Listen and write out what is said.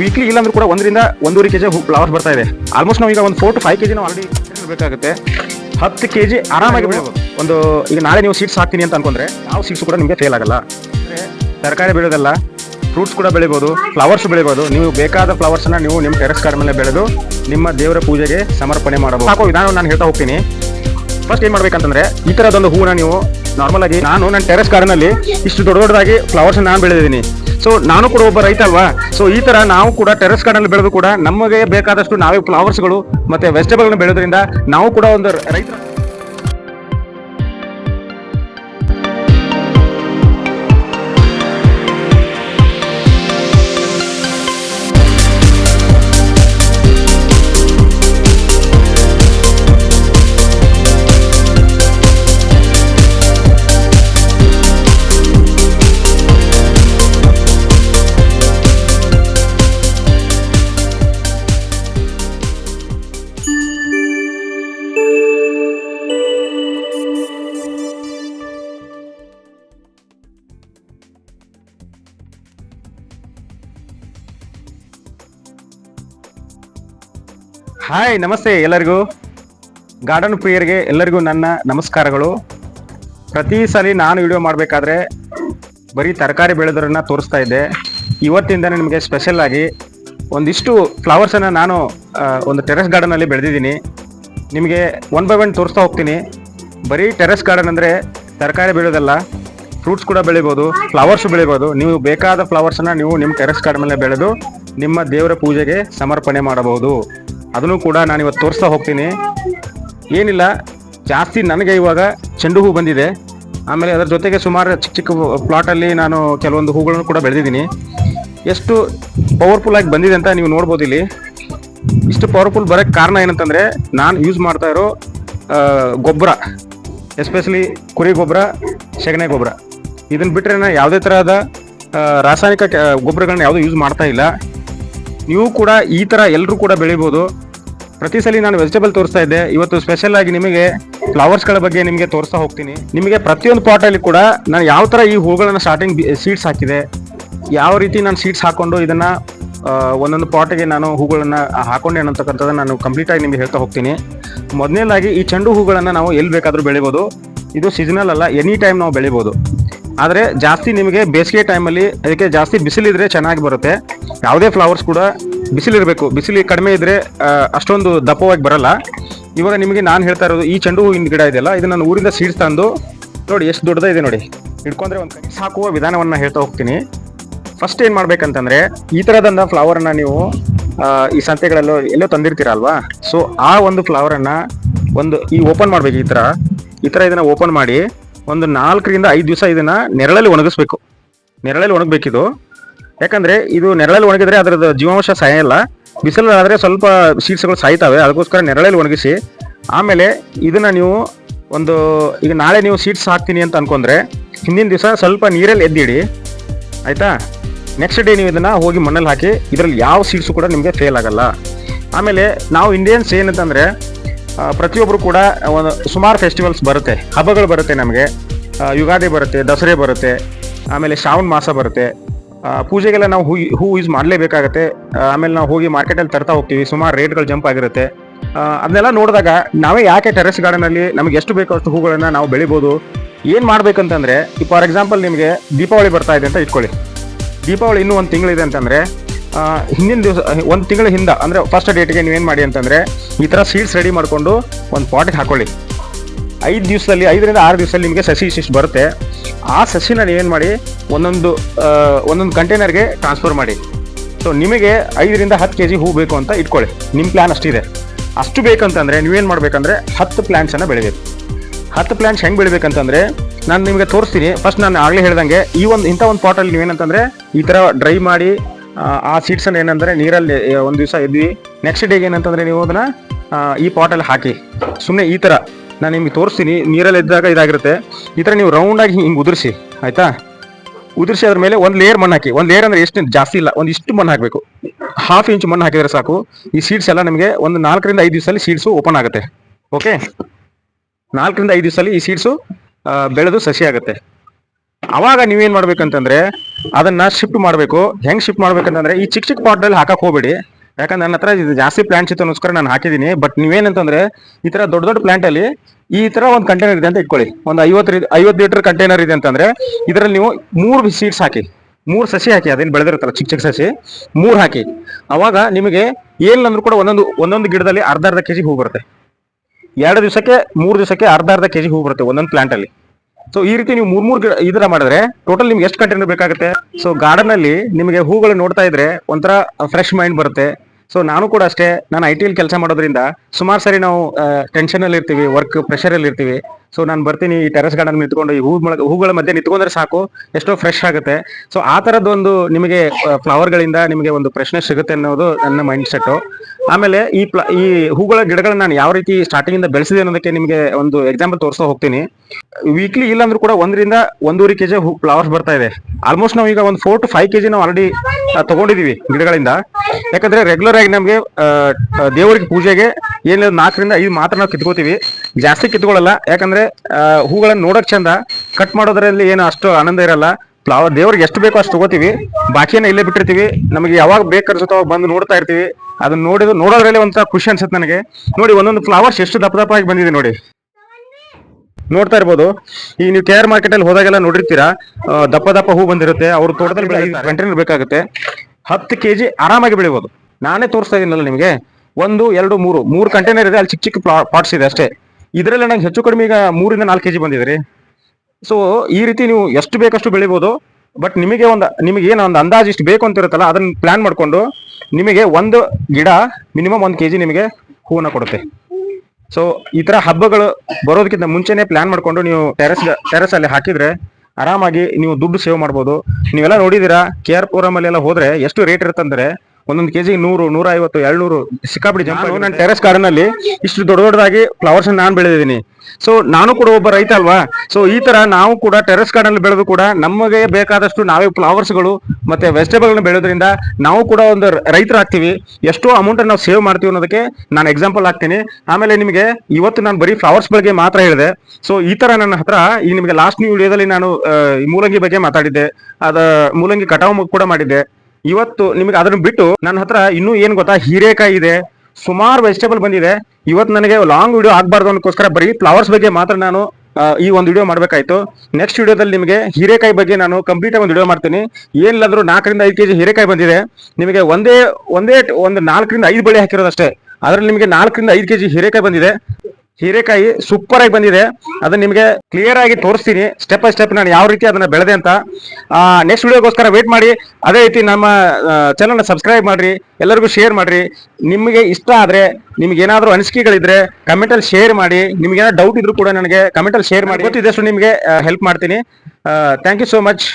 Weekly ಇಲ್ಲಾಂದ್ರೂ ಕೂಡ ಒಂದರಿಂದ ಒಂದೂವರೆ ಕೆಜಿ ಫ್ಲವರ್ಸ್ ಬರ್ತಾ ಇದೆ. ಆಲ್ಮೋಸ್ಟ್ ನಾವು ಈಗ ಒಂದು ಫೋರ್ ಟು ಫೈವ್ ಕೆಜಿ ನಾವು ಆಲ್ರೆಡಿ ಬೇಕಾಗುತ್ತೆ ಹತ್ತು ಕೆಜಿ ಆರಾಮಾಗಿ ಬೆಳಿಬೋದು ಒಂದು ಈಗ ನಾಳೆ ನೀವು ಸೀಡ್ಸ್ ಹಾಕ್ತೀನಿ ಅಂತ ಅನ್ಕೊಂಡ್ರೆ ಯಾವ ಸೀಡ್ಸ್ ಕೂಡ ನಿಮಗೆ ಫೇಲ್ ಆಗಲ್ಲ. ಅಂದ್ರೆ ತರಕಾರಿ ಬೆಳೆಯೋದಲ್ಲ ಫ್ರೂಟ್ಸ್ ಕೂಡ ಬೆಳಿಬೋದು ಫ್ಲವರ್ಸ್ ಬೆಳಿಬೋದು. ನೀವು ಬೇಕಾದ ಫ್ಲವರ್ಸ್ ಅನ್ನ ನೀವು ನಿಮ್ಮ ಟೆರೆಸ್ ಕಾರ್ಡ್ ಮೇಲೆ ಬೆಳೆದು ನಿಮ್ಮ ದೇವರ ಪೂಜೆಗೆ ಸಮರ್ಪಣೆ ಮಾಡಬಹುದು. ಸಾಕು ವಿಧಾನ ನಾನು ಹೇಳ್ತಾ ಹೋಗ್ತೀನಿ. ಫಸ್ಟ್ ಏನು ಮಾಡ್ಬೇಕಂತಂದ್ರೆ ಈ ತರದೊಂದು ಹೂವನ್ನ ನೀವು ನಾರ್ಮಲ್ ಆಗಿ ನಾನು ನನ್ನ ಟೆರೆಸ್ ಗಾರ್ಡನ್ ಅಲ್ಲಿ ಇಷ್ಟು ದೊಡ್ಡ ದೊಡ್ಡದಾಗಿ ಫ್ಲವರ್ಸ್ ನಾನು ಬೆಳೆದಿದ್ದೀನಿ. ಸೊ ನಾನು ಕೂಡ ಒಬ್ಬ ರೈತ ಅಲ್ವಾ ಸೊ ಈ ತರ ನಾವು ಕೂಡ ಟೆರೆಸ್ ಗಾರ್ಡನ್ ಬೆಳೆದು ಕೂಡ ನಮಗೆ ಬೇಕಾದಷ್ಟು ನಾವೇ ಫ್ಲವರ್ಸ್ಗಳು ಮತ್ತೆ ವೆಜಿಟೇಬಲ್ ಬೆಳೆಯೋದ್ರಿಂದ ನಾವು ಕೂಡ ಒಂದು ರೈತ ಹಾಯ್ ನಮಸ್ತೆ ಎಲ್ಲರಿಗೂ. ಗಾರ್ಡನ್ ಪ್ರಿಯರಿಗೆ ಎಲ್ಲರಿಗೂ ನನ್ನ ನಮಸ್ಕಾರಗಳು. ಪ್ರತಿ ಸಲ ನಾನು ವಿಡಿಯೋ ಮಾಡಬೇಕಾದ್ರೆ ಬರೀ ತರಕಾರಿ ಬೆಳೆದ್ರನ್ನ ತೋರಿಸ್ತಾ ಇದ್ದೆ. ಇವತ್ತಿಂದ ನಿಮಗೆ ಸ್ಪೆಷಲ್ ಆಗಿ ಒಂದಿಷ್ಟು ಫ್ಲವರ್ಸನ್ನು ನಾನು ಒಂದು ಟೆರೆಸ್ ಗಾರ್ಡನಲ್ಲಿ ಬೆಳೆದಿದ್ದೀನಿ. ನಿಮಗೆ ಒನ್ ಬೈ ಒನ್ ತೋರಿಸ್ತಾ ಹೋಗ್ತೀನಿ. ಬರೀ ಟೆರೆಸ್ ಗಾರ್ಡನ್ ಅಂದರೆ ತರಕಾರಿ ಬೆಳೆಯೋದಲ್ಲ ಫ್ರೂಟ್ಸ್ ಕೂಡ ಬೆಳಿಬೋದು ಫ್ಲವರ್ಸ್ ಬೆಳಿಬೋದು. ನೀವು ಬೇಕಾದ ಫ್ಲವರ್ಸನ್ನು ನೀವು ನಿಮ್ಮ ಟೆರೆಸ್ ಗಾರ್ಡನ್ ಮೇಲೆ ಬೆಳೆದು ನಿಮ್ಮ ದೇವರ ಪೂಜೆಗೆ ಸಮರ್ಪಣೆ ಮಾಡಬಹುದು. ಅದನ್ನು ಕೂಡ ನಾನು ಇವತ್ತು ತೋರಿಸ್ತಾ ಹೋಗ್ತೀನಿ. ಏನಿಲ್ಲ, ಜಾಸ್ತಿ ನನಗೆ ಇವಾಗ ಚೆಂಡು ಹೂ ಬಂದಿದೆ. ಆಮೇಲೆ ಅದರ ಜೊತೆಗೆ ಸುಮಾರು ಚಿಕ್ಕ ಚಿಕ್ಕ ಪ್ಲಾಟಲ್ಲಿ ನಾನು ಕೆಲವೊಂದು ಹೂಗಳನ್ನು ಕೂಡ ಬೆಳೆದಿದ್ದೀನಿ. ಎಷ್ಟು ಪವರ್ಫುಲ್ ಆಗಿ ಬಂದಿದೆ ಅಂತ ನೀವು ನೋಡ್ಬೋದು ಇಲ್ಲಿ. ಇಷ್ಟು ಪವರ್ಫುಲ್ ಬರೋಕ್ಕೆ ಕಾರಣ ಏನಂತಂದರೆ, ನಾನು ಯೂಸ್ ಮಾಡ್ತಾ ಇರೋ ಗೊಬ್ಬರ ಎಸ್ಪೆಷಲಿ ಕುರಿ ಗೊಬ್ಬರ, ಸೆಗಣೆ ಗೊಬ್ಬರ. ಇದನ್ನು ಬಿಟ್ಟರೆ ನಾನು ಯಾವುದೇ ಥರದ ರಾಸಾಯನಿಕ ಗೊಬ್ಬರಗಳನ್ನ ಯಾವುದೂ ಯೂಸ್ ಮಾಡ್ತಾ ಇಲ್ಲ. ನೀವು ಕೂಡ ಈ ಥರ ಎಲ್ಲರೂ ಕೂಡ ಬೆಳಿಬೋದು. ಪ್ರತಿ ಸಲ ನಾನು ವೆಜಿಟೇಬಲ್ ತೋರಿಸ್ತಾ ಇದ್ದೆ. ಇವತ್ತು ಸ್ಪೆಷಲ್ ಆಗಿ ನಿಮಗೆ ಫ್ಲವರ್ಸ್ಗಳ ಬಗ್ಗೆ ನಿಮಗೆ ತೋರಿಸ್ತಾ ಹೋಗ್ತೀನಿ. ನಿಮಗೆ ಪ್ರತಿಯೊಂದು ಪಾಟಲ್ಲಿ ಕೂಡ ನಾನು ಯಾವ ಥರ ಈ ಹೂಗಳನ್ನು ಸ್ಟಾರ್ಟಿಂಗ್ ಸೀಡ್ಸ್ ಹಾಕಿದೆ, ಯಾವ ರೀತಿ ನಾನು ಸೀಡ್ಸ್ ಹಾಕೊಂಡು ಇದನ್ನ ಒಂದೊಂದು ಪಾಟಿಗೆ ನಾನು ಹೂಗಳನ್ನ ಹಾಕೊಂಡೆ ಅನ್ನತಕ್ಕಂಥದ್ದು ನಾನು ಕಂಪ್ಲೀಟ್ ಆಗಿ ನಿಮಗೆ ಹೇಳ್ತಾ ಹೋಗ್ತೀನಿ. ಮೊದಲನೇದಾಗಿ ಈ ಚೆಂಡು ಹೂಗಳನ್ನು ನಾವು ಎಲ್ಲಿ ಬೇಕಾದರೂ ಬೆಳಿಬೋದು. ಇದು ಸೀಸನಲ್ ಅಲ್ಲ ಎನಿ ಟೈಮ್ ನಾವು ಬೆಳಿಬೋದು. ಆದರೆ ಜಾಸ್ತಿ ನಿಮಗೆ ಬೇಸಿಗೆ ಟೈಮಲ್ಲಿ ಅದಕ್ಕೆ ಜಾಸ್ತಿ ಬಿಸಿಲಿದ್ರೆ ಚೆನ್ನಾಗಿ ಬರುತ್ತೆ. ಯಾವುದೇ ಫ್ಲವರ್ಸ್ ಕೂಡ ಬಿಸಿಲಿರಬೇಕು. ಬಿಸಿಲು ಕಡಿಮೆ ಇದ್ದರೆ ಅಷ್ಟೊಂದು ದಪ್ಪವಾಗಿ ಬರಲ್ಲ. ಇವಾಗ ನಿಮಗೆ ನಾನು ಹೇಳ್ತಾ ಇರೋದು ಈ ಚೆಂಡು ಹೂವಿನ ಗಿಡ ಇದೆಯಲ್ಲ ಇದು ನಾನು ಊರಿಂದ ಸೀಡ್ಸ್ ತಂದು, ನೋಡಿ ಎಷ್ಟು ದೊಡ್ಡದಿದೆ ನೋಡಿ. ಹಿಡ್ಕೊಂಡ್ರೆ ಒಂದು ಕೈ ಸಾಕುವ ವಿಧಾನವನ್ನು ಹೇಳ್ತಾ ಹೋಗ್ತೀನಿ. ಫಸ್ಟ್ ಏನು ಮಾಡ್ಬೇಕಂತಂದರೆ, ಈ ಥರದಂಥ ಫ್ಲವರನ್ನು ನೀವು ಈ ಸಂತೆಗಳಲ್ಲೋ ಎಲ್ಲೋ ತಂದಿರ್ತೀರಲ್ವಾ ಸೊ ಆ ಒಂದು ಫ್ಲವರನ್ನು ಒಂದು ಈ ಓಪನ್ ಮಾಡಬೇಕು ಈ ಥರ ಈ ಥರ ಇದನ್ನು ಓಪನ್ ಮಾಡಿ ಒಂದು ನಾಲ್ಕರಿಂದ ಐದು ದಿವಸ ಇದನ್ನ ನೆರಳಲ್ಲಿ ಒಣಗಿಸ್ಬೇಕು. ನೆರಳಲ್ಲಿ ಒಣಗಬೇಕಿದು. ಯಾಕಂದ್ರೆ ಇದು ನೆರಳಲ್ಲಿ ಒಣಗಿದ್ರೆ ಅದರ ಜೀವಾಂಶ ಸಾಯಲ್ಲ. ಬಿಸಿಲಾದ್ರೆ ಸ್ವಲ್ಪ ಸೀಡ್ಸ್ಗಳು ಸಾಯ್ತವೆ. ಅದಕ್ಕೋಸ್ಕರ ನೆರಳಲ್ಲಿ ಒಣಗಿಸಿ, ಆಮೇಲೆ ಇದನ್ನ ನೀವು ಒಂದು, ಈಗ ನಾಳೆ ನೀವು ಸೀಡ್ಸ್ ಹಾಕ್ತೀನಿ ಅಂತ ಅನ್ಕೊಂಡ್ರೆ ಹಿಂದಿನ ದಿವಸ ಸ್ವಲ್ಪ ನೀರಲ್ಲಿ ಎದ್ದಿಡಿ. ಆಯ್ತಾ? ನೆಕ್ಸ್ಟ್ ಡೇ ನೀವು ಇದನ್ನ ಹೋಗಿ ಮಣ್ಣಲ್ಲಿ ಹಾಕಿ, ಇದರಲ್ಲಿ ಯಾವ ಸೀಡ್ಸು ಕೂಡ ನಿಮಗೆ ಫೇಲ್ ಆಗಲ್ಲ. ಆಮೇಲೆ ನಾವು ಇಂಡಿಯನ್ಸ್ ಏನಂತಂದ್ರೆ ಪ್ರತಿಯೊಬ್ಬರು ಕೂಡ ಒಂದು ಸುಮಾರು ಫೆಸ್ಟಿವಲ್ಸ್ ಬರುತ್ತೆ. ಹಬ್ಬಗಳು ಬರುತ್ತೆ ನಮಗೆ. ಯುಗಾದಿ ಬರುತ್ತೆ, ದಸರೆ ಬರುತ್ತೆ, ಆಮೇಲೆ ಶ್ರಾವಣ ಮಾಸ ಬರುತ್ತೆ. ಪೂಜೆಗೆಲ್ಲ ನಾವು ಹೂ ಹೂ ಯೂಸ್ ಮಾಡಲೇಬೇಕಾಗತ್ತೆ. ಆಮೇಲೆ ನಾವು ಹೋಗಿ ಮಾರ್ಕೆಟಲ್ಲಿ ತರ್ತಾ ಹೋಗ್ತೀವಿ. ಸುಮಾರು ರೇಟ್ಗಳು ಜಂಪ್ ಆಗಿರುತ್ತೆ. ಅದನ್ನೆಲ್ಲ ನೋಡಿದಾಗ ನಾವೇ ಯಾಕೆ ಟೆರೆಸ್ ಗಾರ್ಡನಲ್ಲಿ ನಮಗೆ ಎಷ್ಟು ಬೇಕೋ ಅಷ್ಟು ಹೂಗಳನ್ನ ನಾವು ಬೆಳಿಬೋದು? ಏನು ಮಾಡಬೇಕಂತಂದರೆ ಫಾರ್ ಎಕ್ಸಾಂಪಲ್ ನಿಮಗೆ ದೀಪಾವಳಿ ಬರ್ತಾ ಇದೆ ಅಂತ ಇಟ್ಕೊಳ್ಳಿ. ದೀಪಾವಳಿ ಇನ್ನೂ ಒಂದು ತಿಂಗಳಿದೆ ಅಂತಂದ್ರೆ ಹಿಂದಿನ ದಿವಸ ಒಂದು ತಿಂಗಳ ಹಿಂದೆ, ಅಂದರೆ ಫಸ್ಟ್ ಡೇಟ್ಗೆ ನೀವೇನು ಮಾಡಿ ಅಂತಂದರೆ ಈ ಥರ ಸೀಡ್ಸ್ ರೆಡಿ ಮಾಡಿಕೊಂಡು ಒಂದು ಪಾಟಿಗೆ ಹಾಕೊಳ್ಳಿ. ಐದು ದಿವಸದಲ್ಲಿ, ಐದರಿಂದ ಆರು ದಿವಸದಲ್ಲಿ ನಿಮಗೆ ಸಸಿ ಇಷ್ಟಿಷ್ಟು ಬರುತ್ತೆ. ಆ ಸಸಿನ ನೀವೇನು ಮಾಡಿ, ಒಂದೊಂದು ಒಂದೊಂದು ಕಂಟೈನರ್ಗೆ ಟ್ರಾನ್ಸ್ಫರ್ ಮಾಡಿ. ಸೊ ನಿಮಗೆ ಐದರಿಂದ ಹತ್ತು ಕೆ ಜಿ ಹೂ ಬೇಕು ಅಂತ ಇಟ್ಕೊಳ್ಳಿ. ನಿಮ್ಮ ಪ್ಲ್ಯಾನ್ ಅಷ್ಟಿದೆ. ಅಷ್ಟು ಬೇಕಂತಂದರೆ ನೀವೇನು ಮಾಡಬೇಕಂದ್ರೆ ಹತ್ತು ಪ್ಲ್ಯಾಂಟ್ಸನ್ನು ಬೆಳಿಬೇಕು. ಹತ್ತು ಪ್ಲ್ಯಾಂಟ್ಸ್ ಹೆಂಗೆ ಬೆಳಿಬೇಕಂತಂದರೆ ನಾನು ನಿಮಗೆ ತೋರಿಸ್ತೀನಿ. ಫಸ್ಟ್ ನಾನು ಆಗಲೇ ಹೇಳ್ದಂಗೆ ಈ ಒಂದು ಇಂಥ ಒಂದು ಪಾಟಲ್ಲಿ ನೀವೇನಂತಂದರೆ ಈ ಥರ ಡ್ರೈ ಮಾಡಿ ಆ, ಸೀಡ್ಸನ್ನು ಏನಂದ್ರೆ ನೀರಲ್ಲಿ ಒಂದು ದಿವಸ ಇದ್ವಿ ನೆಕ್ಸ್ಟ್ ಡೇಗೆ ಏನಂತಂದ್ರೆ ನೀವು ಅದನ್ನ ಈ ಪಾಟಲ್ಲಿ ಹಾಕಿ. ಸುಮ್ಮನೆ ಈ ಥರ ನಾನು ನಿಮಗೆ ತೋರಿಸ್ತೀನಿ ನೀರಲ್ಲಿ ಇದ್ದಾಗ ಇದಾಗಿರುತ್ತೆ. ಈ ಥರ ನೀವು ರೌಂಡಾಗಿ ಹಿಂಗೆ ಉದುರಿಸಿ ಆಯ್ತಾ? ಉದುರಿಸಿ ಅದ್ರ ಮೇಲೆ ಒಂದು ಲೇಯರ್ ಮಣ್ಣು ಹಾಕಿ. ಒಂದು ಲೇಯರ್ ಅಂದರೆ ಎಷ್ಟು ಜಾಸ್ತಿ ಇಲ್ಲ ಒಂದು ಇಷ್ಟು ಮಣ್ಣು ಹಾಕಬೇಕು. ಹಾಫ್ ಇಂಚ್ ಮಣ್ಣು ಹಾಕಿದರೆ ಸಾಕು. ಈ ಸೀಡ್ಸ್ ಎಲ್ಲ ನಿಮಗೆ ಒಂದು ನಾಲ್ಕರಿಂದ ಐದು ದಿವಸದಲ್ಲಿ ಸೀಡ್ಸು ಓಪನ್ ಆಗುತ್ತೆ. ಓಕೆ ನಾಲ್ಕರಿಂದ ಐದು ದಿವಸದಲ್ಲಿ ಈ ಸೀಡ್ಸು ಬೆಳೆದು ಸಸಿ ಆಗುತ್ತೆ. ಅವಾಗ ನೀವೇನ್ ಮಾಡ್ಬೇಕಂತಂದ್ರೆ ಅದನ್ನ ಶಿಫ್ಟ್ ಮಾಡಬೇಕು. ಹೆಂಗ್ ಶಿಫ್ಟ್ ಮಾಡ್ಬೇಕಂತಂದ್ರೆ ಈ ಚಿಕ್ಕ ಚಿಕ್ಕ ಪಾಟ್ ಅಲ್ಲಿ ಹಾಕಕ್ ಹೋಗ್ಬೇಡಿ. ಯಾಕಂದ್ರೆ ನನ್ನ ಹತ್ರ ಜಾಸ್ತಿ ಪ್ಲಾಂಟ್ಸ್ ಇತ್ತು ಅನ್ನೋಸ್ಕರ ನಾನು ಹಾಕಿದ್ದೀನಿ ಬಟ್ ನೀವೇನಂತಂದ್ರೆ ಈ ತರ ದೊಡ್ಡ ದೊಡ್ಡ ಪ್ಲಾಂಟ್ ಅಲ್ಲಿ ಈ ತರ ಒಂದು ಕಂಟೈನರ್ ಇದೆ ಅಂತ ಇಟ್ಕೊಳ್ಳಿ. ಒಂದು ಐವತ್ತು ಐವತ್ತು ಲೀಟರ್ ಕಂಟೈನರ್ ಇದೆ ಅಂತಂದ್ರೆ ಇದರಲ್ಲಿ ನೀವು ಮೂರು ಸೀಡ್ಸ್ ಹಾಕಿ, ಮೂರು ಸಸಿ ಹಾಕಿ, ಅದೇನು ಬೆಳೆದಿರುತ್ತಲ್ಲ ಚಿಕ್ಕ ಚಿಕ್ಕ ಸಸಿ, ಮೂರು ಹಾಕಿ. ಅವಾಗ ನಿಮಗೆ ಏನಿಲ್ಲ ಕೂಡ ಒಂದೊಂದು ಒಂದೊಂದು ಗಿಡದಲ್ಲಿ ಅರ್ಧ ಅರ್ಧ ಕೆಜಿ ಹೂ ಬರುತ್ತೆ. ಎರಡು ದಿವಸಕ್ಕೆ, ಮೂರು ದಿವಸಕ್ಕೆ ಅರ್ಧ ಅರ್ಧ ಕೆಜಿ ಹೂ ಬರುತ್ತೆ ಒಂದೊಂದು ಪ್ಲಾಂಟ್ ಅಲ್ಲಿ. ಸೊ ಈ ರೀತಿ ನೀವು ಮೂರ್ ಮೂರ್ ಗಿಡ ಇದರ ಮಾಡಿದ್ರೆ ಟೋಟಲ್ ನಿಮ್ಗೆ ಎಷ್ಟು ಕಂಟೈನರ್ ಬೇಕಾಗುತ್ತೆ? ಸೊ ಗಾರ್ಡನ್ ಅಲ್ಲಿ ನಿಮಗೆ ಹೂಗಳು ನೋಡ್ತಾ ಇದ್ರೆ ಒಂಥರ ಫ್ರೆಶ್ ಮೈಂಡ್ ಬರುತ್ತೆ. ಸೊ ನಾನು ಕೂಡ ಅಷ್ಟೇ, ನಾನು ಐ ಟಿಯಲ್ಲಿ ಕೆಲಸ ಮಾಡೋದ್ರಿಂದ ಸುಮಾರು ಸರಿ ನಾವು ಟೆನ್ಷನ್ ಅಲ್ಲಿ ಇರ್ತೀವಿ ವರ್ಕ್ ಪ್ರೆಷರ್ ಅಲ್ಲಿ ಇರ್ತೀವಿ. ಸೊ ನಾನು ಬರ್ತೀನಿ ಈ ಟೆರೆಸ್ ಗಾರ್ಡನ್ ನಿಂತ್ಕೊಂಡು, ಈ ಹೂ ಹೂಗಳ ಮಧ್ಯೆ ನಿಂತ್ಕೊಂಡ್ರೆ ಸಾಕು, ಎಷ್ಟೋ ಫ್ರೆಶ್ ಆಗುತ್ತೆ. ಸೊ ಆ ಥರದ್ದೊಂದು ನಿಮಗೆ ಫ್ಲವರ್ಗಳಿಂದ ನಿಮಗೆ ಒಂದು ಪ್ರಶ್ನೆ ಸಿಗುತ್ತೆ ಅನ್ನೋದು ನನ್ನ ಮೈಂಡ್ ಸೆಟ್ ಆಮೇಲೆ ಈ ಪ್ಲ, ಈ ಹೂಗಳ ಗಿಡಗಳನ್ನ ನಾನು ಯಾವ ರೀತಿ ಸ್ಟಾರ್ಟಿಂಗ್ ಇಂದ ಬೆಳೆಸಿದೆ ಅನ್ನೋದಕ್ಕೆ ನಿಮಗೆ ಒಂದು ಎಕ್ಸಾಂಪಲ್ ತೋರಿಸೋ ಹೋಗ್ತೀನಿ. ವೀಕ್ಲಿ ಇಲ್ಲಾಂದ್ರೂ ಕೂಡ ಒಂದರಿಂದ ಒಂದೂವರೆ ಕೆಜಿ ಫ್ಲವರ್ಸ್ ಬರ್ತಾ ಇದೆ. ಆಲ್ಮೋಸ್ಟ್ ನಾವು ಈಗ ಒಂದು ಫೋರ್ ಟು ಫೈವ್ ಕೆಜಿ ನಾವು ಆಲ್ರೆಡಿ ತಗೊಂಡಿದೀವಿ ಗಿಡಗಳಿಂದ. ಯಾಕಂದ್ರೆ ರೆಗ್ಯುಲರ್ ಆಗಿ ನಮಗೆ ದೇವರಿಗೆ ಪೂಜೆಗೆ ಏನಿಲ್ಲ ನಾಲ್ಕರಿಂದ ಐದು ಮಾತ್ರ ನಾವು ಕಿತ್ಕೋತೀವಿ. ಜಾಸ್ತಿ ಕಿತ್ಕೊಳ್ಳಲ್ಲ ಯಾಕಂದ್ರೆ ಹೂಗಳನ್ನ ನೋಡಕ್ ಚಂದ ಕಟ್ ಮಾಡೋದ್ರಲ್ಲಿ ಏನು ಅಷ್ಟು ಆನಂದ ಇರಲ್ಲ. ಫ್ಲವರ್ ದೇವ್ರಿಗೆ ಎಷ್ಟು ಬೇಕೋ ಅಷ್ಟು ತಗೋತೀವಿ. ಬಾಕಿಯನ್ನ ಇಲ್ಲೇ ಬಿಟ್ಟಿರ್ತೀವಿ. ನಮಗೆ ಯಾವಾಗ ಬೇಕು ಅನ್ಸುತ್ತೋ ಅವಾಗ ಬಂದು ನೋಡ್ತಾ ಇರ್ತೀವಿ. ಅದನ್ನ ನೋಡಿದ್ರು ನೋಡೋದ್ರಲ್ಲಿ ಒಂಥರ ಖುಷಿ ಅನ್ಸುತ್ತೆ ನನಗೆ. ನೋಡಿ, ಒಂದೊಂದು ಫ್ಲವರ್ಸ್ ಎಷ್ಟು ದಪ್ಪ ದಪ್ಪ ಆಗಿ ಬಂದಿದೆ ನೋಡಿ. ನೋಡ್ತಾ ಇರ್ಬೋದು. ಈ ನೀವು ಕೆ ಆರ್ ಮಾರ್ಕೆಟ್ ಅಲ್ಲಿ ಹೋದಾಗೆಲ್ಲ ನೋಡಿರ್ತೀರಾ ದಪ್ಪ ದಪ್ಪ ಹೂ ಬಂದಿರುತ್ತೆ ಅವ್ರ ತೋಟದಲ್ಲಿ ಕಂಟೈನರ್ ಬೇಕಾಗುತ್ತೆ. ಹತ್ತು ಕೆಜಿ ಆರಾಮಾಗಿ ಬೆಳಿಬೋದು. ನಾನೇ ತೋರಿಸ್ತಾ ಇದ್ದೀನಲ್ಲ ನಿಮಗೆ ಒಂದು ಎರಡು ಮೂರು ಮೂರು ಕಂಟೈನರ್ ಇದೆ ಅಲ್ಲಿ ಚಿಕ್ಕ ಚಿಕ್ಕ ಪಾಟ್ಸ್ ಇದೆ ಅಷ್ಟೇ. ಇದರಲ್ಲಿ ನಂಗೆ ಹೆಚ್ಚು ಕಡಿಮೆ ಈಗ ಮೂರಿಂದ ನಾಲ್ಕು ಕೆಜಿ ಬಂದಿದೆ ರೀ. ಸೊ ಈ ರೀತಿ ನೀವು ಎಷ್ಟು ಬೇಕಷ್ಟು ಬೆಳಿಬೋದು ಬಟ್ ನಿಮಗೆ ಒಂದು ನಿಮಗೆ ಏನು ಒಂದು ಅಂದಾಜು ಇಷ್ಟು ಬೇಕು ಅಂತ ಇರುತ್ತಲ್ಲ ಅದನ್ನ ಪ್ಲಾನ್ ಮಾಡಿಕೊಂಡು ನಿಮಗೆ ಒಂದು ಗಿಡ ಮಿನಿಮಮ್ ಒಂದು ಕೆಜಿ ನಿಮಗೆ ಹೂವನ್ನು ಕೊಡುತ್ತೆ. ಸೊ ಈ ತರ ಹಬ್ಬಗಳು ಬರೋದಕ್ಕಿಂತ ಮುಂಚೆನೆ ಪ್ಲಾನ್ ಮಾಡ್ಕೊಂಡು ನೀವು ಟೆರೆಸ್ ಟೆರೆಸ್ ಅಲ್ಲಿ ಹಾಕಿದ್ರೆ ಆರಾಮಾಗಿ ನೀವು ದುಡ್ಡು ಸೇವ್ ಮಾಡ್ಬೋದು. ನೀವೆಲ್ಲ ನೋಡಿದೀರಾ ಕೆ ಆರ್ ಪುರಂ ಅಲ್ಲಿ ಎಲ್ಲ ಹೋದ್ರೆ ಎಷ್ಟು ರೇಟ್ ಇರುತ್ತಂದ್ರೆ ಒಂದೊಂದು ಕೆಜಿ ನೂರು ನೂರ ಐವತ್ತು ಎರಡ್ನೂರು ಸಿಕ್ಕಾಪಡಿ ಜಂಪ್ ನಾನು ಟೆರೆಸ್ ಗಾರ್ಡನ್ ಅಲ್ಲಿ ಇಷ್ಟು ದೊಡ್ಡ ದೊಡ್ಡದಾಗಿ ಫ್ಲವರ್ಸ್ ನಾನು ಬೆಳೆದಿದ್ದೀನಿ. ಸೊ ನಾನು ಕೂಡ ಒಬ್ಬ ರೈತ ಅಲ್ವಾ? ಸೊ ಈ ತರ ನಾವು ಕೂಡ ಟೆರೆಸ್ ಗಾರ್ಡನ್ ಅಲ್ಲಿ ಬೆಳೆದು ಕೂಡ ನಮಗೆ ಬೇಕಾದಷ್ಟು ನಾವೇ ಫ್ಲವರ್ಸ್ಗಳು ಮತ್ತೆ ವೆಜಿಟೇಬಲ್ ಬೆಳೆಯೋದ್ರಿಂದ ನಾವು ಕೂಡ ಒಂದು ರೈತರಾಗ್ತೀವಿ ಎಷ್ಟೋ ಅಮೌಂಟ್ ನಾವು ಸೇವ್ ಮಾಡ್ತೀವಿ ಅನ್ನೋದಕ್ಕೆ ನಾನು ಎಕ್ಸಾಂಪಲ್ ಹಾಕ್ತೀನಿ. ಆಮೇಲೆ ನಿಮಗೆ ಇವತ್ತು ನಾನು ಬರೀ ಫ್ಲವರ್ಸ್ ಬಗ್ಗೆ ಮಾತ್ರ ಹೇಳಿದೆ. ಸೊ ಈ ತರ ನನ್ನ ಹತ್ರ ಈ ನಿಮಗೆ ಲಾಸ್ಟ್ ನ್ಯೂ ವಿಡಿಯೋದಲ್ಲಿ ನಾನು ಮೂಲಂಗಿ ಬಗ್ಗೆ ಮಾತಾಡಿದ್ದೆ. ಅದ ಮೂಲಂಗಿ ಕಟಾವು ಕೂಡ ಮಾಡಿದ್ದೆ. ಇವತ್ತು ನಿಮಗೆ ಅದನ್ನ ಬಿಟ್ಟು ನನ್ನ ಹತ್ರ ಇನ್ನೂ ಏನ್ ಗೊತ್ತಾ? ಹೀರೆಕಾಯಿ ಇದೆ. ಸುಮಾರು ವೆಜಿಟೇಬಲ್ ಬಂದಿದೆ. ಇವತ್ತು ನನಗೆ ಲಾಂಗ್ ವಿಡಿಯೋ ಆಗಬಾರ್ದು ಅನ್ನೋಕ್ಕೋಸ್ಕರ ಬರೀ ಫ್ಲವರ್ಸ್ ಬಗ್ಗೆ ಮಾತ್ರ ನಾನು ಈ ಒಂದು ವಿಡಿಯೋ ಮಾಡಬೇಕಾಯ್ತು. ನೆಕ್ಸ್ಟ್ ವಿಡಿಯೋದಲ್ಲಿ ನಿಮಗೆ ಹೀರೆಕಾಯಿ ಬಗ್ಗೆ ನಾನು ಕಂಪ್ಲೀಟ್ ಆಗಿ ಒಂದು ವಿಡಿಯೋ ಮಾಡ್ತೀನಿ. ಏನಿಲ್ಲಾದ್ರೂ ನಾಲ್ಕರಿಂದ ಐದು ಕೆಜಿ ಹೀರೆಕಾಯಿ ಬಂದಿದೆ. ನಿಮಗೆ ಒಂದೇ ಒಂದೇ, ಒಂದು ನಾಲ್ಕರಿಂದ ಐದು ಬಳೆ ಹಾಕಿರೋದಷ್ಟೇ. ಅದರಲ್ಲಿ ನಿಮಗೆ ನಾಲ್ಕರಿಂದ ಐದು ಕೆಜಿ ಹೀರೆಕಾಯಿ ಬಂದಿದೆ. ಹೀರೆಕಾಯಿ ಸೂಪರ್ ಆಗಿ ಬಂದಿದೆ. ಅದನ್ನ ನಿಮಗೆ ಕ್ಲಿಯರ್ ಆಗಿ ತೋರಿಸ್ತೀನಿ. ಸ್ಟೆಪ್ ಬೈ ಸ್ಟೆಪ್ ನಾನು ಯಾವ ರೀತಿ ಅದನ್ನ ಬೆಳೆದೆ ಅಂತ. ನೆಕ್ಸ್ಟ್ ವಿಡಿಯೋಗೋಸ್ಕರ ವೇಟ್ ಮಾಡಿ. ಅದೇ ರೀತಿ ನಮ್ಮ ಚಾನಲ್ನ ಸಬ್ಸ್ಕ್ರೈಬ್ ಮಾಡ್ರಿ. ಎಲ್ಲರಿಗೂ ಶೇರ್ ಮಾಡ್ರಿ. ನಿಮಗೆ ಇಷ್ಟ ಆದ್ರೆ, ನಿಮ್ಗೆ ಏನಾದರೂ ಅನಿಸಿಕೆಗಳಿದ್ರೆ ಕಮೆಂಟ್ ಅಲ್ಲಿ ಶೇರ್ ಮಾಡಿ. ನಿಮ್ಗೆ ಏನಾದ್ರು ಡೌಟ್ ಇದ್ರು ಕೂಡ ನನಗೆ ಕಮೆಂಟ್ ಅಲ್ಲಿ ಶೇರ್ ಮಾಡಿ. ಗೊತ್ತಿದ್ದಷ್ಟು ನಿಮಗೆ ಹೆಲ್ಪ್ ಮಾಡ್ತೀನಿ. Thank you so much